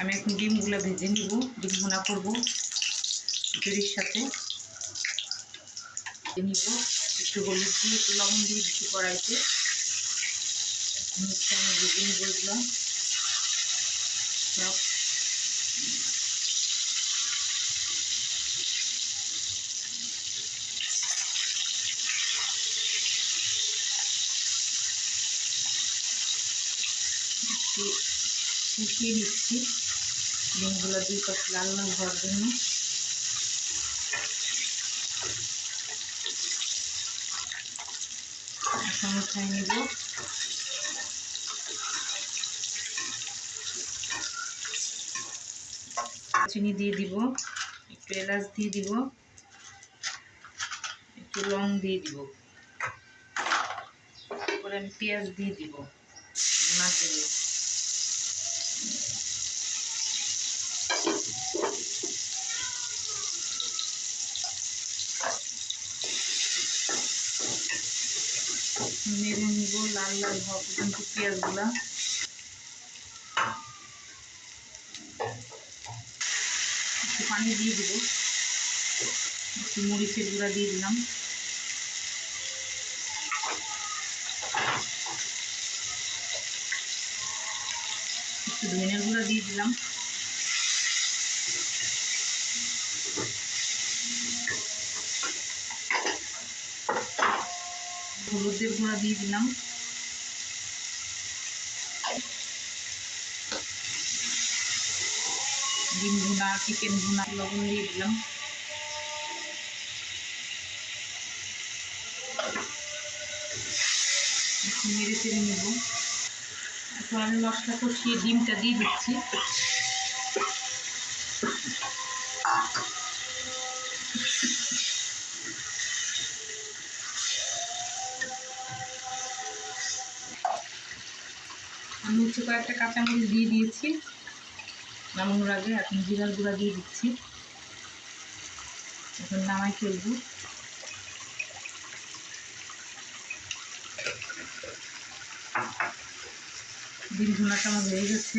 আমি এখন ডিমগুলো ভেজে নিব, ডিম ভুনা করব। খিচুড়ির সাথে নিব। একটু হলুদ দিয়ে, একটু লবণ দিয়ে কড়াইতে। এখন হচ্ছে আমি ভেজে নিব এগুলো। সব। একটু ফুটিয়ে নিচ্ছি। ডিমগুলো দুই পাশ লাল লাল হওয়ার জন্য। এখন উঠাই নিব। চিনি দিয়ে দিব, একটু এলাচ দিয়ে দিব, একটু লং দিয়ে দিব। তারপরে আমি পেঁয়াজ দিয়ে দিব। ভুনার জন্য নেড়ে নিব লাল লাল হওয়া পর্যন্ত পেঁয়াজগুলা একটু পানি দিয়ে দিব একটু মরিচের গুঁড়া দিয়ে দিলাম একটু ধনের গুঁড়া দিয়ে দিলাম হলুদের গুঁড়া দিয়ে দিলাম। ডিম ভুনা চিকেন ভুনা, লবণ দিয়ে দিলাম। নেড়ে চেড়ে নেব। এখন আমি মশলা কষিয়ে ডিমটা দিয়ে দিচ্ছি। আমি হচ্ছে কয়েকটা কাঁচামরিচ দিয়ে দিয়েছি। নামানোর আগে এখন জিরার গুঁড়া দিয়ে দিচ্ছি। এখন নামাই ফেলব। দিন ভুনাটা আমার হয়ে গেছে।